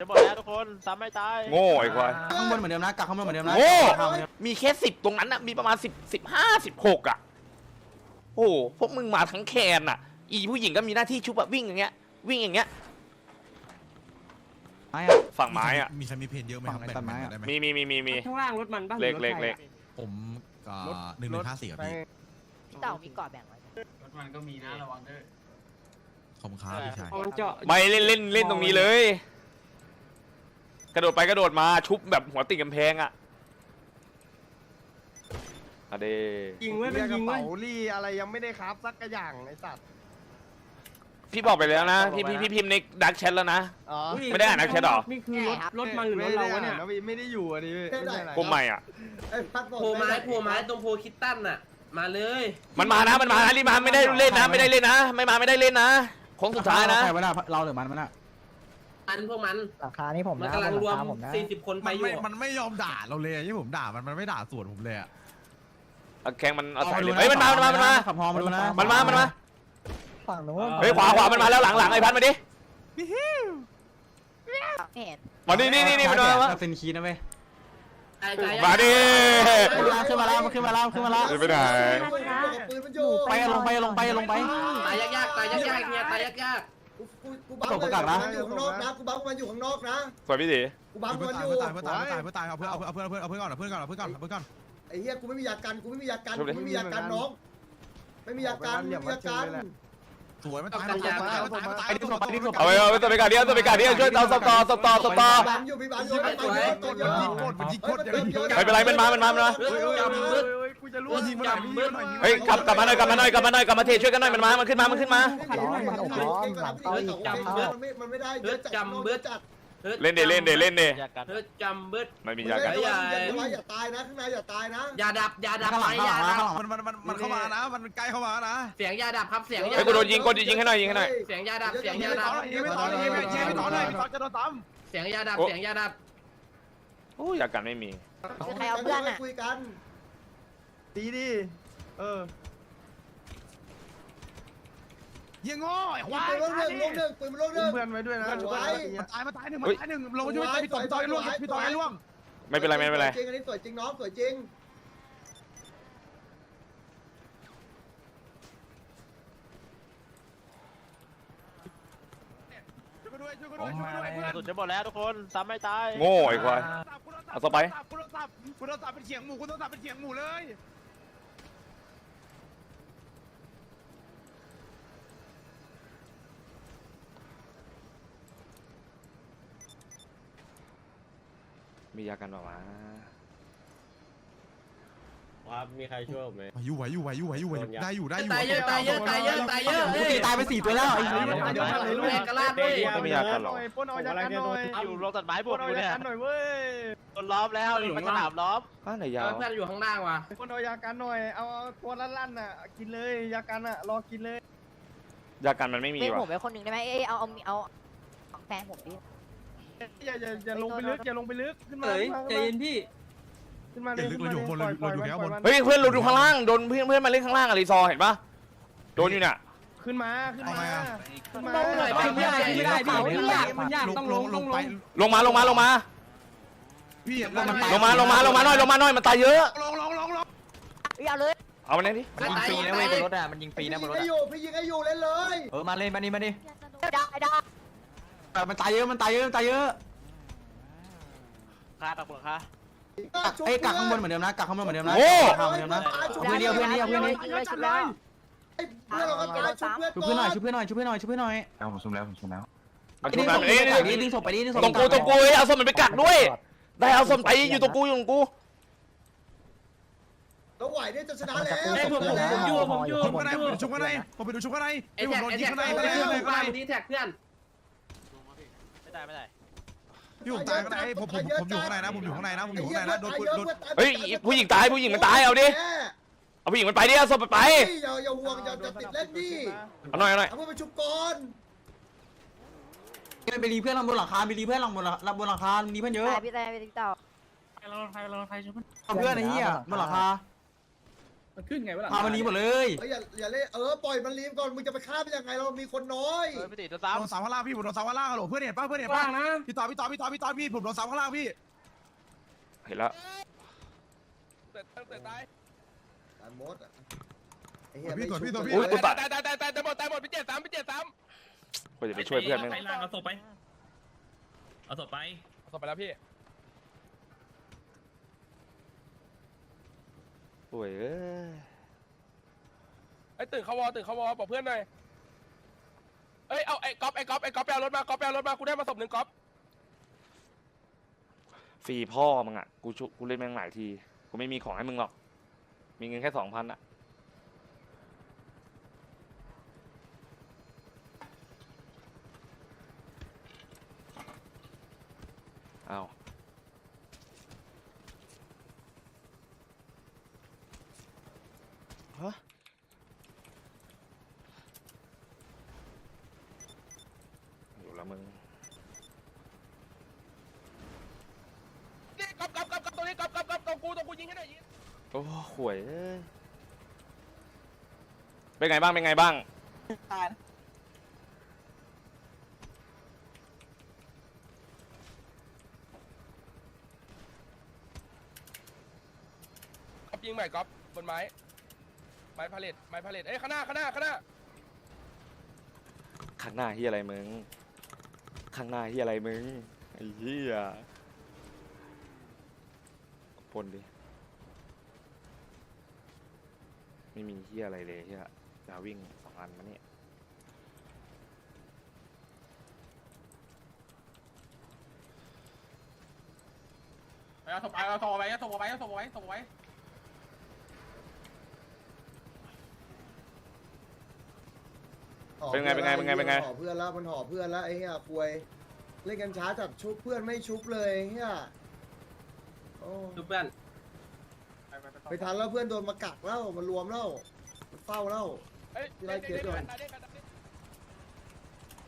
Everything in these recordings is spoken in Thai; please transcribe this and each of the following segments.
จะบอกแล้วทุกคนซ้ำไม่ตายโง่ไอ้ควาย ข้างบนเหมือนเดิมนะกักข้างบนเหมือนเดิมนะโง่ข้างบนเหมือนเดิมมีแค่สิบตรงนั้นน่ะมีประมาณสิบสิบห้าสิบหกอะโอ้โหพวกมึงมาทั้งแคนอะอีผู้หญิงก็มีหน้าที่ชุบแบบวิ่งอย่างเงี้ย วิ่งอย่างเงี้ย ไม้อะ ฝั่งไม้อะมีใครมีเพนเยอะไหมครับฝั่งไหนแบ่งตัดไม้อะได้ไหมมีมีมีมีมี ข้างล่างรถมันบ้างเลขเลขเลขผมก็หนึ่งหนึ่งห้าสี่ครับพี่เต่ามีเกาะแบ่งไว้รถมันก็มีนะระวังเด้อขอบคุณครับพี่ชาย มันเจาะ ไม่เล่นเล่นเล่นตรงนี้เลย กระโดดไปกระโดดมาชุบแบบหัวติดกำแพงอะอะเดยิงไว้เรีเป็ยนกกยิระงไว้เป๋าลี่อะไรยังไม่ได้ครับสักกระอย่างไอ้สัตว์ พี่บอกไปแล้วนะพี่บอกไปพี่นะพี่พิมพ์ในดักแชทแล้วนะ อ๋อไม่ได้อ่านนักแชทหรอ นี่คือรถรถมันหรือรถเราวะเนี่ย ไม่ได้อ่ไม่ได้อยู่อะดิไม่ใช่อะไร กลมใหม่อะโผล่ไม้โผล่ไม้ตรงโพคิตตันน่ะ มาเลยมันมานะมันมานะรีบมาไม่ได้เล่นนะไม่ได้เล่นนะ ไม่มาไม่ได้เล่นนะโค้งสุดท้ายนะ ใครวะน่ะเราหรือมันมันอะ มันพวกมันราคานี่ผมมันนะกำลังรวมราคาผมนะ40คนไปมันอยู่ไม่มันไม่ยอมด่าเราเลยที่ผมด่ามันมันไม่ด่าสวนผมเลยอะเอาแข้งมันเอาใส่ดูเลยนะเฮ้ยมันมา มันมา มันมา ขับฮอมาดูนะมันมา มันมา ฝั่งนู้นเฮ้ยขวาขวามันมาแล้วหลังหลังไอ้พันมาดิเห็นมานี่นี่นี่นี่มันมามาเซนคีนะเว้ยไอ้ใจมาดิขึ้นมาแล้วขึ้นมาแล้วขึ้นมาแล้วไปไหนไปลงไปลงไปลงไป ตายยากๆตายยากๆเนี่ยตายยาก กูบังตกประกาศนะมันอยู่ข้างนอกนะกูบังมันอยู่ข้างนอกนะสวยพี่ตีกูบังเพื่มัอนนตาอยยู่เพื่อนตายเพื่อนตายเพื่อนตายเพื่อนตายเอาเพื่อนเอาเพื่อนเอาเพื่อนเอาเพื่อนก่อนเอาเพื่อนก่อนเอาเพื่อนก่อนเอาเพื่อนก่อนไอ้เหี้ยกูไม่มียากันกูไม่มียากันกูไม่มียากันน้องไม่มียากันไม่มียากันสวยไม่ตายไม่ตายไม่ตายไม่ตายไม่ตายไอ้ดิสไปดิสเอาไปเอาไปตัวไปการเดียวตัวไปการเดียวช่วยเราสตอสตอสตอบังอยู่พี่บังอยู่ไปเยอะไปกดเยมันอะยิงกดมันยิงกดอย่างนี้ไม่เป็นไรมันมามันมามันมาๆเฮ้ย จำบึ้ดกูจะรู้ว่ายิงมันหน่อยยิงมันหน่อยเฮ้ยกลับกลับมาหน่อยกลับมาหน่อยกลับมาหน่อยกลับมาเทช่วยกันหน่อยมันมามันขึ้นมามันขึ้นมามันไม่ได้จัดฮ้ยเล่นเดเล่นเดเล่นเดแยกกันเฮ้ยจำบึ้ดไม่มียากันอย่าตายนะข้างในอย่าตายนะยาดับยาดับข้างหลังไปข้างหยาลังดับข้างหลังมันมันมันมันเข้ามานะมันใกล้เข้ามานะเสียงยาดับครับเสียงยาเฮ้ยกูโดนยิงกดยิงให้หน่อยยิงให้หน่อยเสียงยาดับเสียงยาดับยิงไม่ต่อเลยยิงไม่ยิงไม่ต่อเลยพี่ตอนจะโดนตามเสียงยาดับเสียงยาดับโอ้ยยากันไม่มีใครเอาเพื่อนอะ คุยกันดีดิ เออยิงโง่ไอ้คปืวานยลงหนึ่งลงหนึ่งปืนลงหอุ้นึ่มงเพื่อนไว้ด้วยนะไว้มันตายมันตายหนึ่งมันตายหนึ่งลงมาช่วยพี่ต่อยพี่ต่อยล่วงพี่ต่อยล่วงไม่เป็นไรไม่เป็นไรจริงอันนี้สวยจริงน้องสวยจริงช่วยกันด้วยช่วยกันด้วยช่วยกันด้วยเพื่อนสุดจะบอกแล้วทุกคนซ้ำไม่ตายโง่ไอ้ควายเอาต่อไปคุณโทรศัพท์คุณโทรศัพท์เป็นเฉียงหมูคุณโทรศัพท์เป็นเฉียงหมูเลย มียากันหรอวะครับมีใครช่วยผมไหมไหวอยู่ไหวอยู่ไหวอยู่ไหวอยู่ไหวอยู่ได้อยู่ได้อยู่ตายเยอะตายเยอะตายเยอะตายเยอะเฮ้ยตายไปสี่ตัวแล้วไอ้เดี๋ยวเดี๋ยวเดี๋ยวเดี๋ยวแรงกระลาดด้วยไม่มียากันหรอปนเอายากันหน่อยอยู่ลงตัดไม้พปวกนเอากูยาเนี่ยกันหน่อยเว้ยโดนล้อมแล้วนี่มันสนามล้อมอ้าวไหนยาเออเพื่อนอยู่ข้างล่างว่ะปนเอายากันหน่อยเอาตัวลั่นๆน่ะกินเลยยากันอะรอกินเลยยากันมันไม่มีเป็นว่ะผมเป็นคนหนึ่งได้ไหมเอ้ยเอาเอาเอาเอาแฟนผมดิ อย่าอย่าอย่าลงไปลึกอย่าลงไปลึกขึ้นมาเฮ้ยขึ้นมาใจเย็นพี่ขึ้นมาอย่าลึกเราอยู่บนเราเราอยู่แค่บนเฮ้ยเพื่อนเราดูข้างล่างโดนเพื่อนเพื่อนมาเล่นข้างล่างอะรีซอร์เห็นปะโดนอยู่เนี่ยขึ้นมาขึ้นมาขึ้นมาลงหน่อยไม่ได้ไม่ได้พี่มันยากมันยากต้องลงต้องลงลงมาลงมาลงมาพี่ลงมาลงมาลงมาหน่อยลงมาหน่อยมันตายเยอะลงลงลงลงเอ้ยเอาเลยเอามันนี่ดิยิงฟรีนะเว้ยบนรถอะพี่ยิงให้อยู่พี่ยิงให้อยู่เล่นเลยเออมาเล่นมานี่มานี่ได้ได้ มันตายเยอะมันตายเยอะมันตายเยอะค่าตักเบืองค่าไอ้กักข้างบนเหมือนเดิมนะกักข้างบนเหมือนเดิมนะโง่กักเหมือนเดิมนะ เพื่อนเดียวเพื่อนเดียวเพื่อนเดียวเลยชุบแล้วเพื่อนเราก็ตายชุบเพื่อนช่วยเพื่อนหน่อยช่วยเพื่อนหน่อยช่วยเพื่อนหน่อยช่วยเพื่อนหน่อยมันไอ้ชุบนี่มันส่งเอ้ยไปดิดึงศพไปดิดึงศพตรงกูตรงกูเอ้ยเอาส้มมันไปกักด้วย ได้เอาส้มไปอยู่ตรงกูอยู่ตรงกู เราไหวเนี่ยจะชนะแล้วไอ้ผมผมผมอยู่ผมอยู่ชุบผมข้างในอยู่ชุบข้างในผมไปดูชุบข้างในไอ้ไอ้ผมแท็กโดนไอ้ยิงแท็กข้างในเพื่อนข้างในเพื่อนดีแท็กเพื่อน ไม่ได้ไม่ได้พี่ผมตายข้างในผมผมผมอยู่ข้างในนะผมอยู่ข้างในนะผมอยู่ข้างในนะโดนโดนเฮ้ยผู้หญิงตายผู้หญิงมันตายเอาดิเอาผู้หญิงมันไปดิเอาส้มไปไปอย่าอย่าห่วงอย่าจะติดเล่นดิเอาหน่อยเอาหน่อยเอาเพื่อนไปชุบก่อนไปรีเพื่อนลงบนหลังคาไปรีเพื่อนลงบนหลังบนหลังคามีเพื่อนเยอะตายพี่ตายพี่ติ๊กต่อเพื่อนไอ้เหี้ยบนหลังคา มันขึ้นไงวะล่ะพามันหนีหมดเลยเฮ้ยอย่าอย่าเล่นเออปล่อยมันลีมก่อนมึงจะไปฆ่ามันยังไงเรามีคนน้อยเออพี่ติโดนโดนซ้ำเสาข้างล่างพี่ผมโดนเสาข้างล่างฮัลโหลเพื่อนเห็นป่ะเพื่อนเห็นป่ะว่างนะพี่ต่อพี่ต่อพี่ต่อพี่ต่อพี่ผมโดนเสาข้างล่างพี่เห็นแล้วตั้งแต่ตายตามมดอะไอ้เหี้ยพี่ไม่ต่อชุบพี่ต่อเลยพี่อุ้ยกูตายตายตายตายตายตายหมดตายหมดพี่เจ็ดสามพี่เจ็ดสามกูจะไปช่วยเพื่อนมึงไปล่างเอาศพไป เอาศพไปสบไปแล้วพี่ โอ้ยเอ้ยไอ้ตื่นเขาวอตื่นเขาวอบอกเพื่อนหน่อยเอ้ยเอาไอ้ก๊อฟไอ้ก๊อฟไอ้ก๊อฟไปเอารถมาก๊อฟไปเอารถมากูได้มาศพหนึ่งก๊อฟฟรีพ่อมึงอะกูชุกูเล่นแม่งหลายที กูไม่มีของให้มึงหรอก มีเงินแค่สองพันอะเอาฮะอยู่แล้วมึง นี่ก๊อฟก๊อฟก๊อฟก๊อฟตรงนี้ก๊อฟก๊อฟก๊อฟตรงกูตรงกู ยิงให้หน่อยยิงโอ้ห่วยเอ้ยเป็นไงบ้าง เป็นไงบ้างก๊อฟยิงใหม่ก๊อฟบนไม้ ไม้พาเลตไม้พาเลตเอ้ยข้างหน้าข้างหน้าข้างหน้าข้างหน้าเฮียอะไรมึง ข้างหน้าเฮียอะไรมึง ไอ้เฮียปนดิ ไม่มีเฮียอะไรเลยเฮียจะวิ่งสองอันมาเนี่ยไปเอาศพไปเอาศพไปเอาศพไปเอาศพไปศพไปห่อเป็นไงเป็นไงเป็นไงเป็นไง ห่อเพื่อนแล้วมันห่อเพื่อนแล้วไอ้เหี้ยควย เล่นกันช้าจัดชุบเพื่อนไม่ชุบเลยไอ้เหี้ยโอ้ดูเพื่อน ไปทันแล้วเพื่อนโดนมากักแล้วมันรวมแล้วมันเฝ้าแล้วเอ้ยไล่เคสก่อน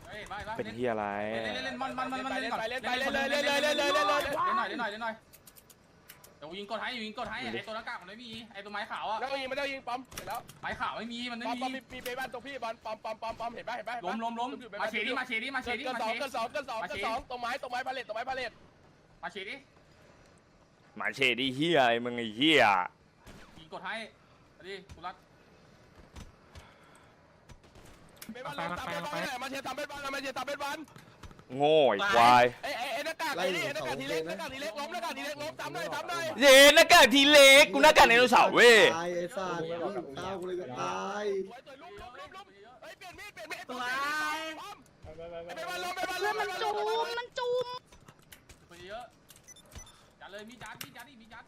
เฮ้ยไปไปเป็นเฮียอะไรเล่นเล่นเล่นมันมันมันมันเล่นก่อนไปเล่นไปเล่นเลยเล่นเลยเล่นเลยเล่นเลยเล่นหน่อยเล่นหน่อยเล่นหน่อยเดี๋ยวยิงกดให้ยิงกดให้ไอ้ตัวหน้ากากมันไม่มีไอ้ตัวไม้ขาวอะแล้วยิงไม่ได้ยิงปอมเสร็จแล้วไม้ขาวไม่มีมันปไม่อมปอมมีมีมีไปบ้านตรงพี่บอลปอมปอมปอมปอมเห็นป่ะเห็นป่ะล้มล้มล้มมาเชดี้มาเชดี้มาเชเกินดี้เกินมาสอเชงเกินสองเกินสองเกินสองตรงไม้ตรงไม้พาเลตตรงไม้พาเลตมาเชดี้ หมาเชดีเฮียอะไรมึงไอ้เฮียยิงกดให้ดิกูรักไปบ้านเราตามไปบ้านมาเชียร์ตามไปบ้านมาเชียร์ตามไปบ้านโง่ไอ้ควายไอ้ไอ้ไอ้หน้ากากไอ้นี่หน้ากากทีเล็กหน้ากากทีเล็กล้มหน้ากากทีเล็กล้มตามหน่อยตามหน่อยเย้หน้ากากทีเล็กกูหน้ากากไดโนเสาร์เว้ยตายไอ้สัตว์วิ่งตามกูเลยจะตายสวยสวยลุมลุมลุมลุมเฮ้ยเปลี่ยนมีดเปลี่ยนมีดตัวไปบ้านล้มไปบ้านล้มไปบ้านล้มมันจุ่มไปเยอะจัด เลยมีจัดมีจัดดิมีจัด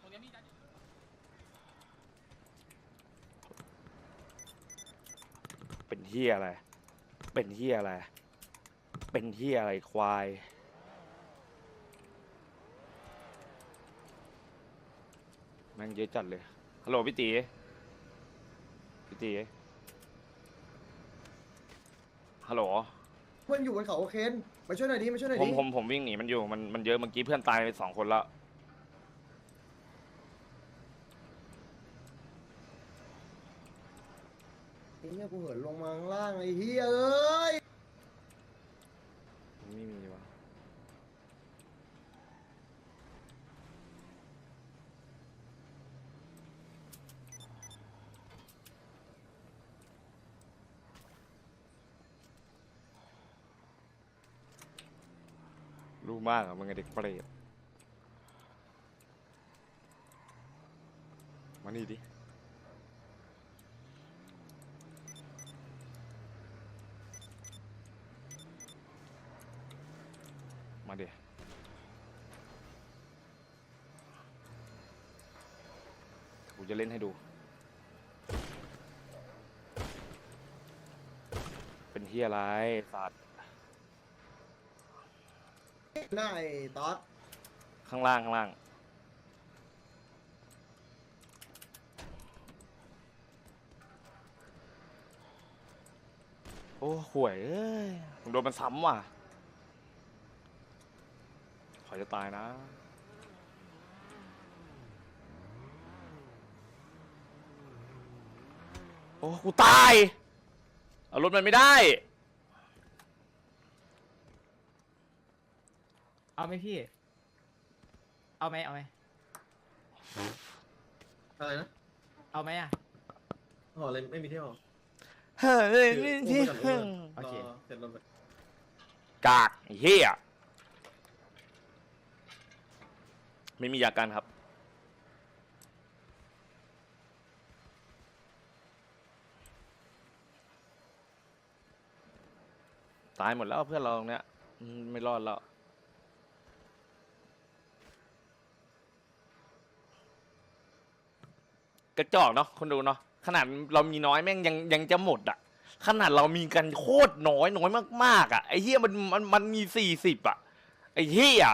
ตรงนี้มีจัดเป็นเฮียอะไร เป็นเฮียอะไร เป็นเฮียอะไรควาย แม่งเยอะจัดเลย ฮัลโหลพี่ตีพี่ตีฮัลโหล เพื่อนอยู่บนเขาโอเคนมาช่วยหน่อยดิมาช่วยหน่อยผมดิผมผมวิ่งหนีมันอยู่มันมันเยอะเมื่อกี้เพื่อนตายไปสองคนแล้วไอ้เหี้ยกูเหินลงมาข้างล่างไอ้เหี้ยเอ้ย ไม่มีวะ รู้มากอะมึงไอเด็กเปรตมานี่ดิ มาเดี๋ยวกูจะเล่นให้ดู เป็นเฮียอะไรสัตว์ หน้าไอ้ต๊อดข้างล่างข้างล่าง โอ้ห่วยเอ้ยมึงโดนมันซ้ำว่ะ ขอจะตายนะ โอ้ กูตาย เอารถมันไม่ได้ เอาไหมพี่ เอาไหมเอาไหมอะไรนะเอาไหมอะ ห่ออะไรไม่มีที่ห่อเฮ้ยนี่ที่โอเคเสร็จแล้วกากไอ้เฮียไม่มียากันครับ ตายหมดแล้วเพื่อนเราตรงเนี้ยอืมไม่รอดแล้ว กระจอกเนาะคนดูเนาะขนาดเรามีน้อยแม่งยังยังจะหมดอะ ขนาดเรามีกันโคตรน้อยน้อยมากๆอะไอ้เฮียมันมันมันมีสี่สิบอะไอ้เฮีย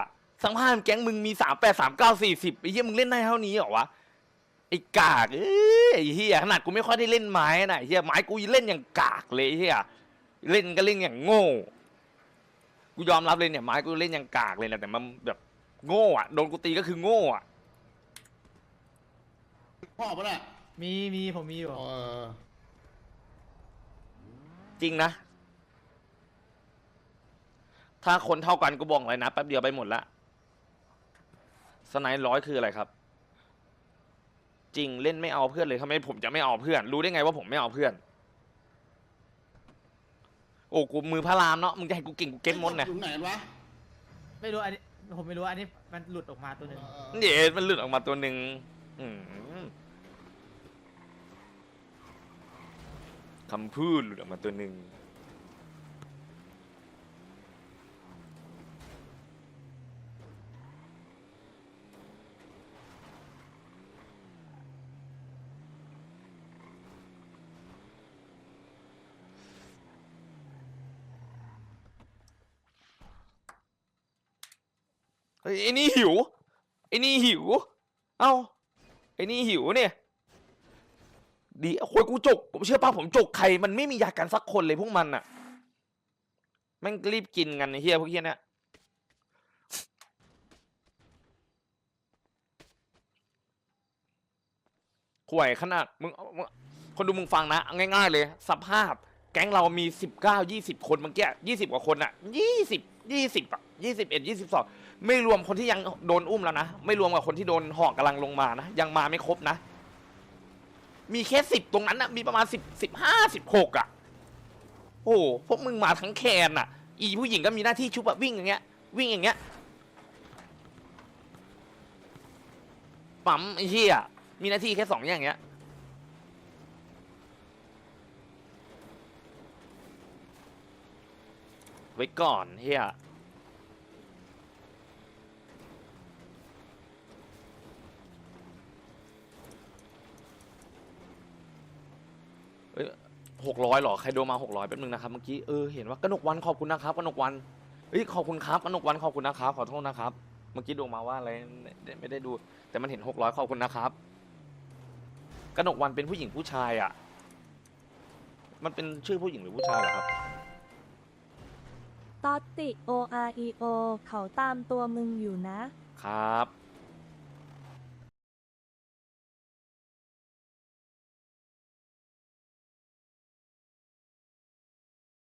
สังพานแก๊งมึงมีสามแปดสามเก้าสี่สิบไอ้เฮียมึงเล่นได้เท่านี้เหรอวะไอ้กากเอ้ยไอ้เฮียขนาดกูไม่ค่อยได้เล่นไม้นะไอ้เฮียไม้กูเล่นอย่างกากเลยไอ้เฮียเล่นก็เล่นอย่างโง่กูยอมรับเลยเนี่ยไม้กูเล่นอย่างกากเลยนะแต่มันแบบโง่อะโดนกูตีก็คือโง่อะ พ่อปะเนี่ยมีมีผมมีอยู่ เออจริงนะ ถ้าคนเท่ากันกูบอกเลยนะแป๊บเดียวไปหมดละสไนร้อยคืออะไรครับ จริงเล่นไม่เอาเพื่อนเลยทำไมผมจะไม่เอาเพื่อน รู้ได้ไงว่าผมไม่เอาเพื่อน โอ้กูมือพระรามเนาะมึงจะให้กูเก่งกูเก็ตมดนะอยู่ไหนวะไม่รู้อันนี้ผมไม่รู้อันนี้มันหลุดออกมาตัวหนึ่งเดี๋ยวมันหลุดออกมาตัวหนึ่งอืม คำพูดหลุดออกมาตัวหนึ่งเฮ้ยไอ้นี่หิวไอ้นี่หิว เอ้าไอ้นี่หิวเนี่ย ดีโอ้ยกูจกผมเชื่อป่ะผมจกใครมันไม่มียากันสักคนเลยพวกมันอะแม่งรีบกินกันไอ้เฮียพวกเฮียเนี่ยห่วยขนาดมึงมึงคนดูมึงฟังนะ ง่ายๆเลยสภาพ แก๊งเรามีสิบเก้ายี่สิบคนเมื่อกี้ยี่สิบกว่าคนอะยี่สิบยี่สิบอะยี่สิบเอ็ดยี่สิบสองไม่รวมคนที่ยังโดนอุ้มแล้วนะ ไม่รวมกับคนที่โดนหอกกำลังลงมานะ ยังมาไม่ครบนะ มีแค่สิบตรงนั้นนะมีประมาณสิบสิบห้าสิบหกอะโอ้พวกมึงมาทั้งแคนอะอีผู้หญิงก็มีหน้าที่ชุบอะวิ่งอย่างเงี้ย วิ่งอย่างเงี้ยปั๊มไอ้เหี้ยมีหน้าที่แค่สองอย่างเงี้ยไว้ก่อนเฮีย หกร้อยหรอใครโดนมาหกร้อยแป๊บนึงนะครับเมื่อกี้เออเห็นว่ากนกวันขอบคุณนะครับกนกวันเฮ้ยขอบคุณครับกนกวันขอบคุณนะครับขอโทษนะครับ เมื่อกี้ดูมาว่าอะไรไม่ได้ดู แต่มันเห็นหกร้อยขอบคุณนะครับกนกวันเป็นผู้หญิงผู้ชายอะ มันเป็นชื่อผู้หญิงหรือผู้ชายเหรอครับตอตติ O R E O เขาตามตัวมึงอยู่นะ ครับ